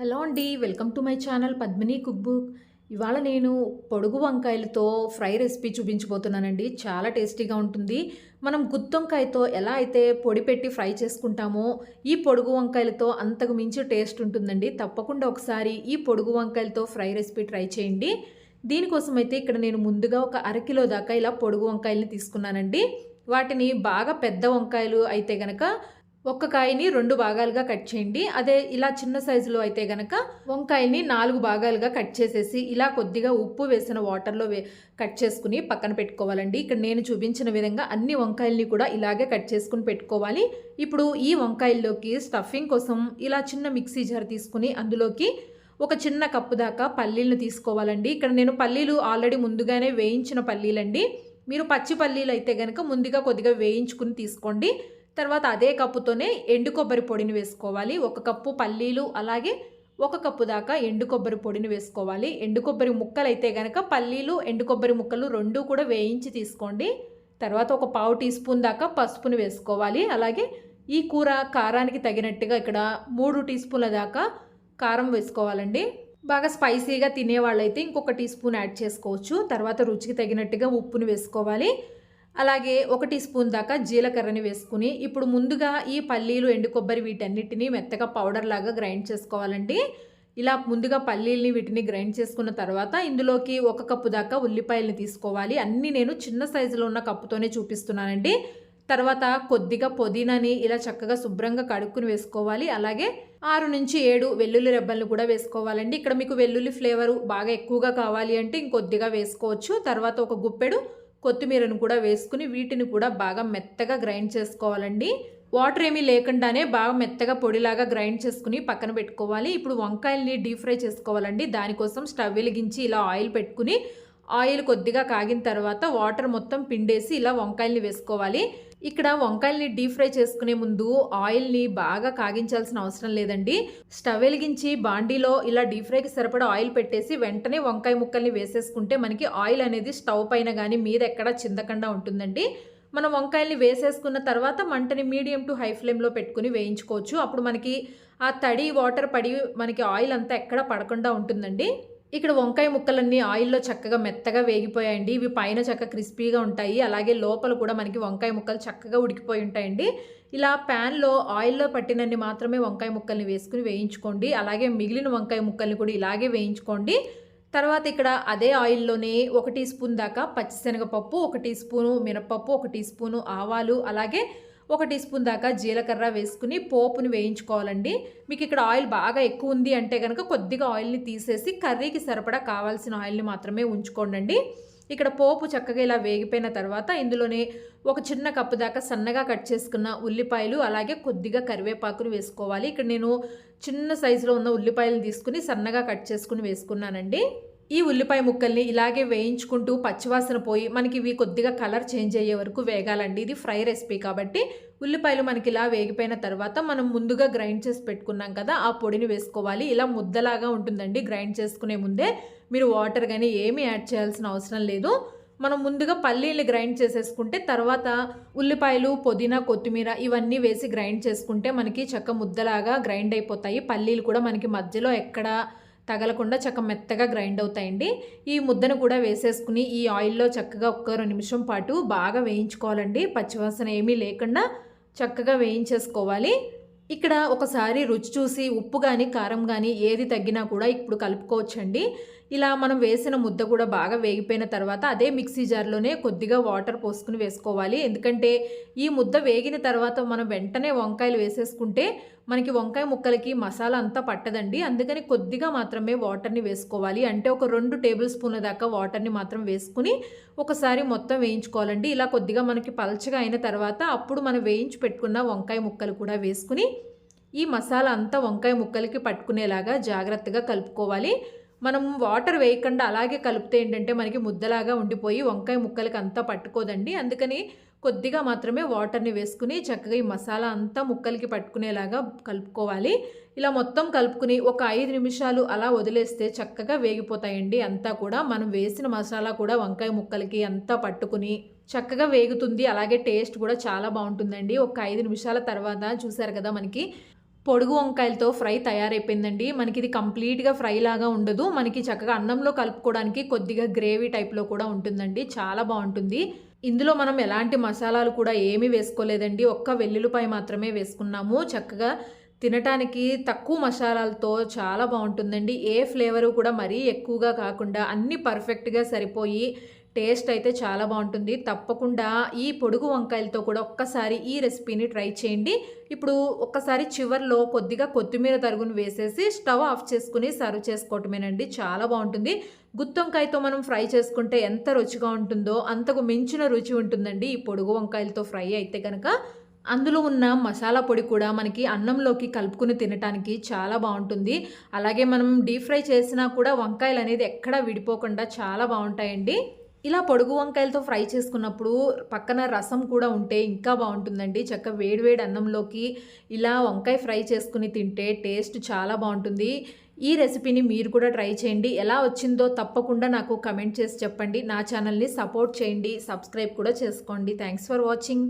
Hello అండి welcome to my channel Padmini cook book. ఇవాళ నేను పొడుగు వంకాయలతో ఫ్రై రెసిపీ చూపించబోతున్నానండి. చాలా టేస్టీగా ఉంటుంది. మనం గుత్తొంకాయతో ఎలా అయితే పొడి పెట్టి ఫ్రై చేసుకుంటామో ఈ పొడుగు వంకాయలతో అంతకు మించి టేస్ట్ ఉంటుందండి. తప్పకుండా ఒకసారి ఈ పొడుగు వంకాయలతో ఫ్రై రెసిపీ ట్రై చేయండి. దీనికోసం అయితే ఇక్కడ నేను ముందుగా ఒక అరకిలో దాకా ఇలా పొడుగు వంకాయల్ని తీసుకున్నానండి. వాటిని బాగా పెద్ద వంకాయలు అయితే గనక ఒక్క కాయని రెండు భాగాలుగా కట్ చేయండి. అదే ఇలా చిన్న సైజులో అయితే గనక వంకాయని నాలుగు భాగాలుగా కట్ చేసేసి ఇలా కొద్దిగా ఉప్పు వేసిన వాటర్లో వే కట్ చేసుకుని పక్కన పెట్టుకోవాలండి. ఇక్కడ నేను చూపించిన విధంగా అన్ని వంకాయల్ని కూడా ఇలాగే కట్ చేసుకుని పెట్టుకోవాలి. ఇప్పుడు ఈ వంకాయల్లోకి స్టఫింగ్ కోసం ఇలా చిన్న మిక్సీ జార్ తీసుకుని అందులోకి ఒక చిన్న కప్పు దాకా పల్లీలను తీసుకోవాలండి. ఇక్కడ నేను పల్లీలు ఆల్రెడీ ముందుగానే వేయించిన పల్లీలండి. మీరు పచ్చి పల్లీలు అయితే కనుక ముందుగా కొద్దిగా వేయించుకుని తీసుకోండి. తర్వాత అదే కప్పుతోనే ఎండు కొబ్బరి పొడిని వేసుకోవాలి. ఒక కప్పు పల్లీలు అలాగే ఒక కప్పు దాకా ఎండు కొబ్బరి పొడిని వేసుకోవాలి. ఎండు కొబ్బరి ముక్కలు అయితే కనుక పల్లీలు ఎండు కొబ్బరి ముక్కలు రెండు కూడా వేయించి తీసుకోండి. తర్వాత ఒక పావు టీ స్పూన్ దాకా పసుపుని వేసుకోవాలి. అలాగే ఈ కూర కారానికి తగినట్టుగా ఇక్కడ మూడు టీ స్పూన్ల దాకా కారం వేసుకోవాలండి. బాగా స్పైసీగా తినేవాళ్ళైతే ఇంకొక టీ స్పూన్ యాడ్ చేసుకోవచ్చు. తర్వాత రుచికి తగినట్టుగా ఉప్పుని వేసుకోవాలి. అలాగే ఒక టీ స్పూన్ దాకా జీలకర్రని వేసుకుని ఇప్పుడు ముందుగా ఈ పల్లీలు ఎండు కొబ్బరి వీటన్నిటిని మెత్తగా పౌడర్ లాగా గ్రైండ్ చేసుకోవాలండి. ఇలా ముందుగా పల్లీల్ని వీటిని గ్రైండ్ చేసుకున్న తర్వాత ఇందులోకి ఒక కప్పు దాకా ఉల్లిపాయల్ని తీసుకోవాలి. అన్నీ నేను చిన్న సైజులో ఉన్న కప్పుతోనే చూపిస్తున్నానండి. తర్వాత కొద్దిగా పుదీనాని ఇలా చక్కగా శుభ్రంగా కడుక్కుని వేసుకోవాలి. అలాగే ఆరు నుంచి ఏడు వెల్లుల్లి రెబ్బలను కూడా వేసుకోవాలండి. ఇక్కడ మీకు వెల్లుల్లి ఫ్లేవరు బాగా ఎక్కువగా కావాలి అంటే ఇంకొద్దిగా వేసుకోవచ్చు. తర్వాత ఒక గుప్పెడు కొత్తిమీరను కూడా వేసుకుని వీటిని కూడా బాగా మెత్తగా గ్రైండ్ చేసుకోవాలండి. వాటర్ ఏమీ లేకుండానే బాగా మెత్తగా పొడిలాగా గ్రైండ్ చేసుకుని పక్కన పెట్టుకోవాలి. ఇప్పుడు వంకాయల్ని డీప్ ఫ్రై చేసుకోవాలండి. దానికోసం స్టవ్ వెలిగించి ఇలా ఆయిల్ పెట్టుకుని ఆయిల్ కొద్దిగా కాగిన తర్వాత వాటర్ మొత్తం పిండేసి ఇలా వంకాయల్ని వేసుకోవాలి. ఇక్కడ వంకాయల్ని డీప్ ఫ్రై చేసుకునే ముందు ఆయిల్ని బాగా కాగించాల్సిన అవసరం లేదండి. స్టవ్ వెలిగించి బాండీలో ఇలా డీప్ ఫ్రైకి సరిపడా ఆయిల్ పెట్టేసి వెంటనే వంకాయ ముక్కల్ని వేసేసుకుంటే మనకి ఆయిల్ అనేది స్టవ్ పైన కానీ మీద ఎక్కడ చిందకుండా ఉంటుందండి. మనం వంకాయల్ని వేసేసుకున్న తర్వాత మంటని మీడియం టు హై ఫ్లేమ్లో పెట్టుకుని వేయించుకోవచ్చు. అప్పుడు మనకి ఆ తడి వాటర్ పడి మనకి ఆయిల్ అంతా ఎక్కడ పడకుండా ఉంటుందండి. ఇక్కడ వంకాయ ముక్కలన్నీ ఆయిల్లో చక్కగా మెత్తగా వేగిపోయాయండి. ఇవి పైన చక్క క్రిస్పీగా ఉంటాయి. అలాగే లోపల కూడా మనకి వంకాయ ముక్కలు చక్కగా ఉడికిపోయి ఉంటాయండి. ఇలా ప్యాన్లో ఆయిల్లో పట్టినన్ని మాత్రమే వంకాయ ముక్కల్ని వేసుకుని వేయించుకోండి. అలాగే మిగిలిన వంకాయ ముక్కల్ని కూడా ఇలాగే వేయించుకోండి. తర్వాత ఇక్కడ అదే ఆయిల్లోనే ఒక టీ స్పూన్ దాకా పచ్చిశనగపప్పు ఒక టీ స్పూను మినపప్పు ఒక టీ స్పూను ఆవాలు అలాగే ఒక టీ స్పూన్ దాకా జీలకర్ర వేసుకుని పోపుని వేయించుకోవాలండి. మీకు ఇక్కడ ఆయిల్ బాగా ఎక్కువ ఉంది అంటే కనుక కొద్దిగా ఆయిల్ని తీసేసి కర్రీకి సరిపడా కావాల్సిన ఆయిల్ని మాత్రమే ఉంచుకోండి ఇక్కడ పోపు చక్కగా ఇలా వేగిపోయిన తర్వాత ఇందులోనే ఒక చిన్న కప్పు దాకా సన్నగా కట్ చేసుకున్న ఉల్లిపాయలు అలాగే కొద్దిగా కరివేపాకును వేసుకోవాలి. ఇక్కడ నేను చిన్న సైజులో ఉన్న ఉల్లిపాయలు తీసుకుని సన్నగా కట్ చేసుకుని వేసుకున్నానండి. ఈ ఉల్లిపాయ ముక్కల్ని ఇలాగే వేయించుకుంటూ పచ్చివాసన పోయి మనకి ఇవి కొద్దిగా కలర్ చేంజ్ అయ్యే వరకు వేగాలండి. ఇది ఫ్రై రెసిపీ కాబట్టి ఉల్లిపాయలు మనకి ఇలా వేగిపోయిన తర్వాత మనం ముందుగా గ్రైండ్ చేసి పెట్టుకున్నాం కదా ఆ పొడిని వేసుకోవాలి. ఇలా ముద్దలాగా ఉంటుందండి గ్రైండ్ చేసుకునే ముందే. మీరు వాటర్ కానీ ఏమీ యాడ్ చేయాల్సిన అవసరం లేదు. మనం ముందుగా పల్లీలు గ్రైండ్ చేసేసుకుంటే తర్వాత ఉల్లిపాయలు పుదీనా కొత్తిమీర ఇవన్నీ వేసి గ్రైండ్ చేసుకుంటే మనకి చక్క ముద్దలాగా గ్రైండ్ అయిపోతాయి. పల్లీలు కూడా మనకి మధ్యలో ఎక్కడ తగలకుండా చక్క మెత్తగా గ్రైండ్ అవుతాయండి. ఈ ముద్దను కూడా వేసేసుకుని ఈ ఆయిల్లో చక్కగా ఒక్క రెండు నిమిషం పాటు బాగా వేయించుకోవాలండి. పచ్చివాసన ఏమీ లేకుండా చక్కగా వేయించేసుకోవాలి. ఇక్కడ ఒకసారి రుచి చూసి ఉప్పు కానీ కారం కానీ ఏది తగ్గినా కూడా ఇప్పుడు కలుపుకోవచ్చండి. ఇలా మనం వేసిన ముద్ద కూడా బాగా వేగిపోయిన తర్వాత అదే మిక్సీ జార్లోనే కొద్దిగా వాటర్ పోసుకుని వేసుకోవాలి. ఎందుకంటే ఈ ముద్ద వేగిన తర్వాత మనం వెంటనే వంకాయలు వేసేసుకుంటే మనకి వంకాయ ముక్కలకి మసాలా అంతా పట్టదండి. అందుకని కొద్దిగా మాత్రమే వాటర్ని వేసుకోవాలి. అంటే ఒక రెండు టేబుల్ స్పూన్ల దాకా వాటర్ని మాత్రం వేసుకుని ఒకసారి మొత్తం వేయించుకోవాలండి. ఇలా కొద్దిగా మనకి పలచగా అయిన తర్వాత అప్పుడు మనం వేయించి పెట్టుకున్న వంకాయ ముక్కలు కూడా వేసుకుని ఈ మసాలా అంతా వంకాయ ముక్కలకి పట్టుకునేలాగా జాగ్రత్తగా కలుపుకోవాలి. మనం వాటర్ వేయకుండా అలాగే కలిపితే ఏంటంటే మనకి ముద్దలాగా ఉండిపోయి వంకాయ ముక్కలకి అంతా పట్టుకోదండి. అందుకని కొద్దిగా మాత్రమే వాటర్ని వేసుకుని చక్కగా ఈ మసాలా అంతా ముక్కలకి పట్టుకునేలాగా కలుపుకోవాలి. ఇలా మొత్తం కలుపుకుని ఒక ఐదు నిమిషాలు అలా వదిలేస్తే చక్కగా వేగిపోతాయండి. అంతా కూడా మనం వేసిన మసాలా కూడా వంకాయ ముక్కలకి అంతా పట్టుకుని చక్కగా వేగుతుంది. అలాగే టేస్ట్ కూడా చాలా బాగుంటుందండి. ఒక ఐదు నిమిషాల తర్వాత చూసారు కదా మనకి పొడుగు వంకాయలతో ఫ్రై తయారైపోయిందండి. మనకి ఇది కంప్లీట్గా ఫ్రై లాగా ఉండదు. మనకి చక్కగా అన్నంలో కలుపుకోవడానికి కొద్దిగా గ్రేవీ టైప్లో కూడా ఉంటుందండి. చాలా బాగుంటుంది. ఇందులో మనం ఎలాంటి మసాలాలు కూడా ఏమీ వేసుకోలేదండి. ఒక్క వెల్లుల్లిపాయ మాత్రమే వేసుకున్నాము. చక్కగా తినటానికి తక్కువ మసాలాలతో చాలా బాగుంటుందండి. ఏ ఫ్లేవరు కూడా మరీ ఎక్కువగా కాకుండా అన్నీ పర్ఫెక్ట్గా సరిపోయి టేస్ట్ అయితే చాలా బాగుంటుంది. తప్పకుండా ఈ పొడుగు వంకాయలతో కూడా ఒక్కసారి ఈ రెసిపీని ట్రై చేయండి. ఇప్పుడు ఒక్కసారి చివర్లో కొద్దిగా కొత్తిమీర తరుగును వేసేసి స్టవ్ ఆఫ్ చేసుకుని సర్వ్ చేసుకోవటమేనండి. చాలా బాగుంటుంది. గుత్తొంకాయతో మనం ఫ్రై చేసుకుంటే ఎంత రుచిగా ఉంటుందో అంతకు మించిన రుచి ఉంటుందండి ఈ పొడుగు వంకాయలతో ఫ్రై అయితే కనుక అందులో ఉన్న మసాలా పొడి కూడా మనకి అన్నంలోకి కలుపుకుని తినటానికి చాలా బాగుంటుంది. అలాగే మనం డీప్ ఫ్రై చేసినా కూడా వంకాయలు అనేది ఎక్కడా విడిపోకుండా చాలా బాగుంటాయండి. ఇలా పొడుగు వంకాయలతో ఫ్రై చేసుకున్నప్పుడు పక్కన రసం కూడా ఉంటే ఇంకా బాగుంటుందండి. చక్క వేడివేడి అన్నంలోకి ఇలా వంకాయ ఫ్రై చేసుకుని తింటే టేస్ట్ చాలా బాగుంటుంది. ఈ రెసిపీని మీరు కూడా ట్రై చేయండి. ఎలా వచ్చిందో తప్పకుండా నాకు కమెంట్ చేసి చెప్పండి. నా ఛానల్ని సపోర్ట్ చేయండి. సబ్స్క్రైబ్ కూడా చేసుకోండి. Thanks for watching.